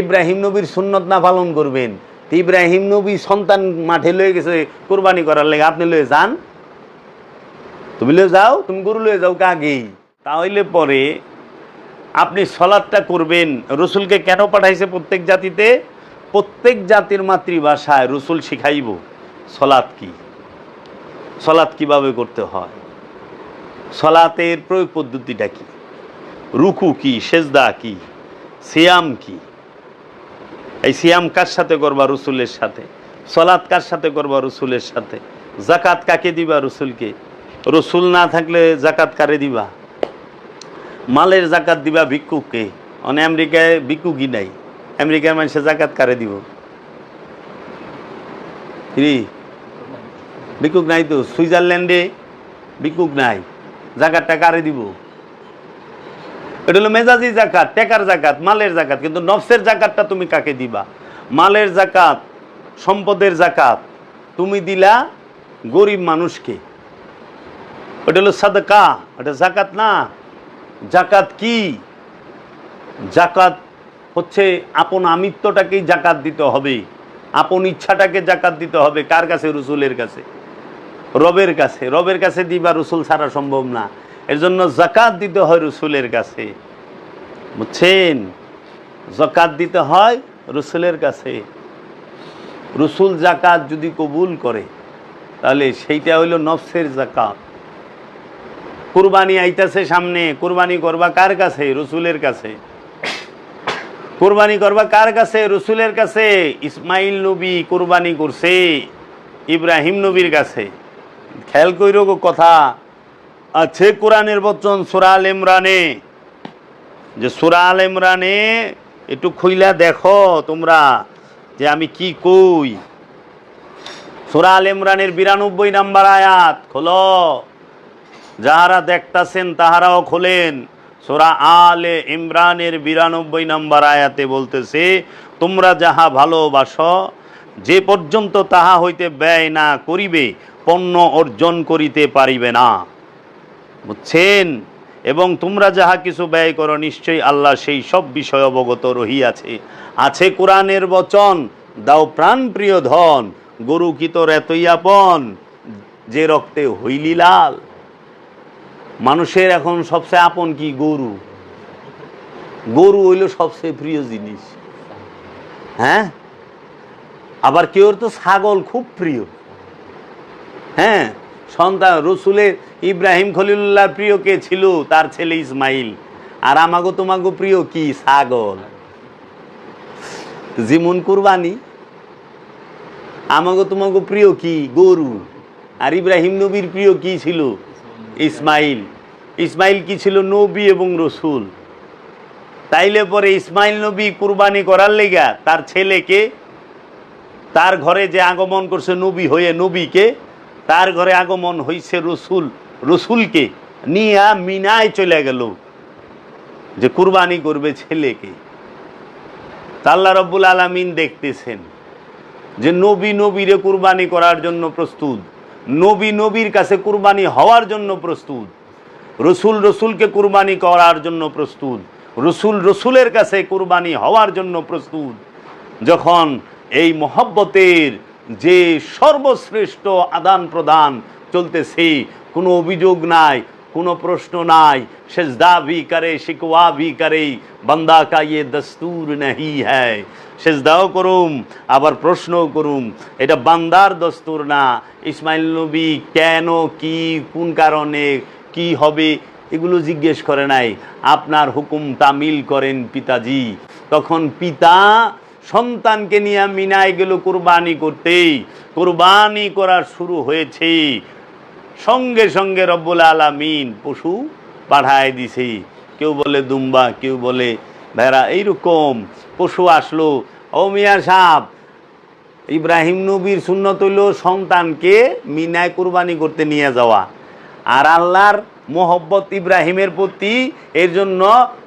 ইব্রাহিম নবীর সুন্নত না পালন করবেন? ইব্রাহিম নবী সন্তান মাঠে লয়ে গেছে, কোরবানি করার লেগে। আপনি লয়ে যান। তুমি লয়ে যাও, তুমি গরু লয়ে যাও আগেই? তাহলে পরে আপনি সলাদটা করবেন। রসুলকে কেন পাঠাইছে প্রত্যেক জাতিতে? প্রত্যেক জাতির মাতৃভাষায় রসুল শিখাইব সলাৎ কি? সলাৎ কীভাবে করতে হয়? সলাতের প্রয়োগ পদ্ধতিটা কি? রুকু কি? সেজদা কি? সিয়াম কি? এই সিয়াম কার সাথে করবা? রসুলের সাথে। সলাৎ কার সাথে করবা? রসুলের সাথে। জাকাত কাকে দিবা রসুলকে? রসুল না থাকলে জাকাত কারে দিবা? মালের জাকাত দিবা ভিক্ষুককে। মানে আমেরিকায় ভিক্ষুকই নাই। আমেরিকার মানুষে জাকাত কারে দিব? ভিক্ষুক নাই তো? সুইজারল্যান্ডে ভিক্ষুক নাই। জাকাতটা কারে দিব? এটা হলো মেজাজি জাকাত, টেকার জাকাত, মালের জাকাত, কিন্তু নফসের জাকাতটা তুমি কাকে দিবা? মালের জাকাত, সম্পদের জাকাত, তুমি দিলা গরিব মানুষকে। ওটা হলো সাদকা ওটা জাকাত না। জাকাত কি? জাকাত হচ্ছে আপন আমিত্বটাকেই জাকাত দিতে হবে। আপন ইচ্ছাটাকে জাকাত দিতে হবে কার কাছে? রসুলের কাছে। রবের কাছে। রবের কাছে দিবা, রসুল ছাড়া সম্ভব না। এর জন্য জাকাত দিতে হয় রসুলের কাছে। বুঝছেন? জাকাত দিতে হয় রসুলের কাছে। রসুল জাকাত যদি কবুল করে, তাহলে সেইটা হইল নফসের জাকাত কুরবানি আইতাছে সামনে, কুরবানি করবা কার কাছে? রসুলের কাছে। কুরবানি করবা কার কাছে? রসুলের কাছে। ইসমাইল নবী কুরবানি করছে, ইব্রাহিম নবীর কাছে। খেয়াল কইর গো কথা। আছে কোরআনের বচন সুরাল ইমরানে। যে সুরাল ইমরানে একটু খুইলা দেখো তোমরা যে আমি কি কই। সুরাল ইমরানের বিরানব্বই নাম্বার আয়াত, খোলো। যাহারা দেখতাছেন তাহারাও খোলেন। সোরা আলে ইমরানের বিরানব্বই নাম্বার আয়াতে বলতেছে, তোমরা যাহা ভালোবাসো, যে পর্যন্ত তাহা হইতে ব্যয় না করিবে, পণ্য অর্জন করিতে পারিবে না। বুঝছেন? এবং তোমরা যাহা কিছু ব্যয় করো, নিশ্চয়ই আল্লাহ সেই সব বিষয় অবগত রহিয়াছে। আছে কোরআনের বচন, দাও প্রাণ প্রিয় ধন, গরু কি তোর এতই আপন, যে রক্তে হইলি লাল। মানুষের এখন সবচেয়ে আপন কি গরু? গরু হইল সবচেয়ে প্রিয় জিনিস। হ্যাঁ? আবার কেউ তো ছাগল খুব প্রিয়। হ্যাঁ? সন্তান রসুলের ইব্রাহিম খলিলুল্লাহ প্রিয় কে ছিল? তার ছেলে ইসমাইল। আর আমাগো তোমাগো প্রিয় কি? ছাগল। যেমন কুরবানি। আমাগো তোমাগো প্রিয় কি? গরু। আর ইব্রাহিম নবীর প্রিয় কি ছিল? ইসমাইল। ইসমাইল কি ছিল? নবী এবং রসুল। তাইলে পরে ইসমাইল নবী কুরবানি করার লেগা তার ছেলেকে তার ঘরে যে আগমন করছে নবী হয়ে নবীকে তার ঘরে আগমন হইছে রসুল। রসুলকে নিয়া মিনায় চলে গেল যে কুরবানি করবে ছেলেকে। তা আল্লাহ রব্বুল আলমিন দেখতেছেন যে নবী নবীরে কুরবানি করার জন্য প্রস্তুত, নবী নবীর কাছে কুরবানি হওয়ার জন্য প্রস্তুত, রসুল রসুলকে কুরবানি করার জন্য প্রস্তুত, রসুল রসুলের কাছে কুরবানি হওয়ার জন্য প্রস্তুত। যখন এই মহব্বতের যে সর্বশ্রেষ্ঠ আদান প্রদান চলতেছে, কোনো অভিযোগ নাই, কোনো প্রশ্ন নাই, সেজদা ভি করে, শিকওয়া ভি করে, বন্দা কা ইয়ে দস্তুর নেই হ্যায়। সেজদাও করুম, আবার প্রশ্নও করুম, এটা বান্দার দস্তুর না। ইসমাইল নবী কেন, কি, কোন কারণে, কি হবে, এগুলো জিজ্ঞেস করে নাই। আপনার হুকুম তামিল করেন পিতাজি। তখন পিতা সন্তানকে নিয়ে মিনায় গেল কোরবানি করতেই। কোরবানি করা শুরু হয়েছে। সঙ্গে সঙ্গে রব্বুল আলামিন পশু পাঠায় দিছে। কেউ বলে দুম্বা, কেউ বলে ভেড়া, এইরকম পশু আসলো। ও মিয়া সাপ ইব্রাহিম নবীর শূন্য তৈল সন্তানকে মিনায় কুরবানি করতে নিয়ে যাওয়া। আর আল্লাহর মোহব্বত ইব্রাহিমের প্রতি এর জন্য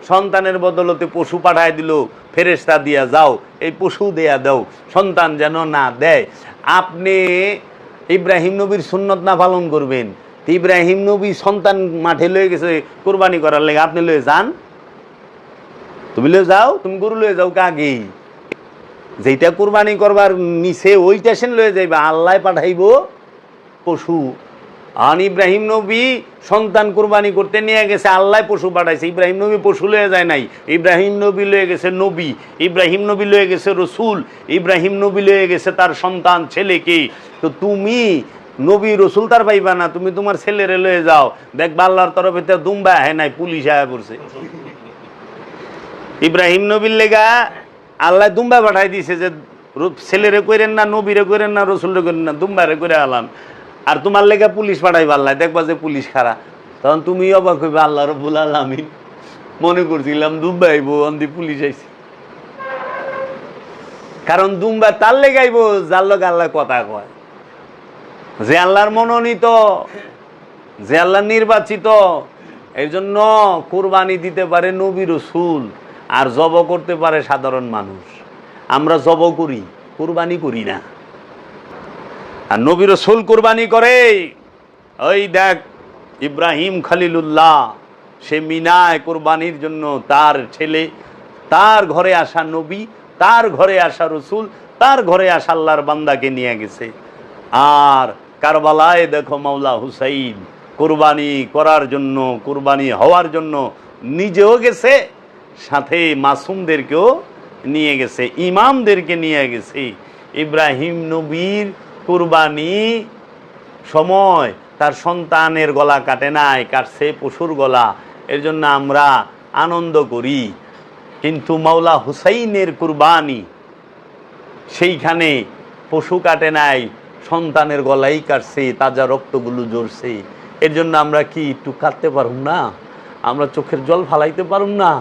সন্তানের বদলতে পশু পাঠায় দিল। ফেরেস্তা দিয়া, যাও, এই পশু দেয়া দাও, সন্তান যেন না দেয়। আপনি ইব্রাহিম নবীর সুন্নত না পালন করবেন। ইব্রাহিম নবী সন্তান মাঠে লয়ে গেছে, কোরবানি করার লেগে আপনি লয়ে যান। তুমি লয়ে যাও, তুমি গরু লয়ে যাও কাগেই। যেটা কুরবানি করবার নিচে ওই স্টেশন লয়ে যাইবা। আল্লাহ পাঠাইব পশু। আন ইব্রাহিম নবী সন্তান কুরবানি করতে নিয়ে গেছে, আল্লাহ পশু পাঠাইছে। ইব্রাহিম নবী পশু লয়ে যায় নাই। ইব্রাহিম নবী লয়ে গেছে নবী, ইব্রাহিম নবী লয়ে গেছে রসুল, ইব্রাহিম নবী লয়ে গেছে তার সন্তান ছেলেকে তো তুমি নবী রসুল তার পাইবা না, তুমি তোমার ছেলেরে লয়ে যাও। দেখবা আল্লাহর তরফে তো দুম্বা আহে নাই, পুলিশ আয়া পড়ছে। ইব্রাহিম নবীর লেগা আল্লাহ দুম্বা পাঠাই দিছে যে ছেলেরে করেন না, নবীরে করেন না, রসুলরে করেন না, দুম্বারে করে আলাম। আর তোমার লেগে পুলিশ পাঠাইবা আল্লাহ দেখবা যে পুলিশ খারা তখন তুমি অবাক হইবা, আল্লাহ রব্বুল আলামিন। মনে করছিলাম দুম্বা আইব, অন্দি পুলিশ আইছে। কারণ দুম্বা তার লেগে আইব, যার লগে আল্লাহ কথা কয়। যে আল্লাহর মনোনীত, যে আল্লাহ নির্বাচিত এই জন্য কোরবানি দিতে পারে নবী রসুল, আর জব করতে পারে সাধারণ মানুষ। আমরা জব করি, কোরবানি করি না। আর নবী রসুল কোরবানি করে। ওই দেখ, ইব্রাহিম খালিলুল্লাহ, সে মিনায় কোরবানির জন্য তার ছেলে, তার ঘরে আসা নবী, তার ঘরে আসা রসুল, তার ঘরে আসা আল্লাহর বান্দাকে নিয়ে গেছে। আর কারবালায় দেখো মাওলা হুসাইন, কোরবানি করার জন্য, কোরবানি হওয়ার জন্য নিজেও গেছে, সাথে মাসুমদেরকেও নিয়ে গেছে, ইমামদেরকে নিয়ে গেছে। ইব্রাহিম নবীর কোরবানি সময় তার সন্তানের গলা কাটে নাই, কাটছে পশুর গলা। এর জন্য আমরা আনন্দ করি। কিন্তু মাওলা হুসাইনের কুরবানি, সেইখানে পশু কাটে নাই, সন্তানের গলাই কাটছে, তাজা রক্তগুলো জ্বরছে এর জন্য আমরা কি একটু কাটতে পারুম না? আমরা চোখের জল ফালাইতে পারুম না?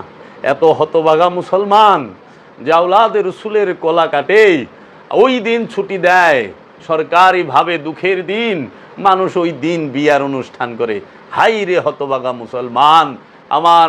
এত হতবাগা মুসলমান যে আউলাদের রসুলের কলা কাটে, ওই দিন ছুটি দেয়। সরকারিভাবে দুঃখের দিন। মানুষ ওই দিন বিয়ার অনুষ্ঠান করে। হাই রে হতবাগা মুসলমান আমার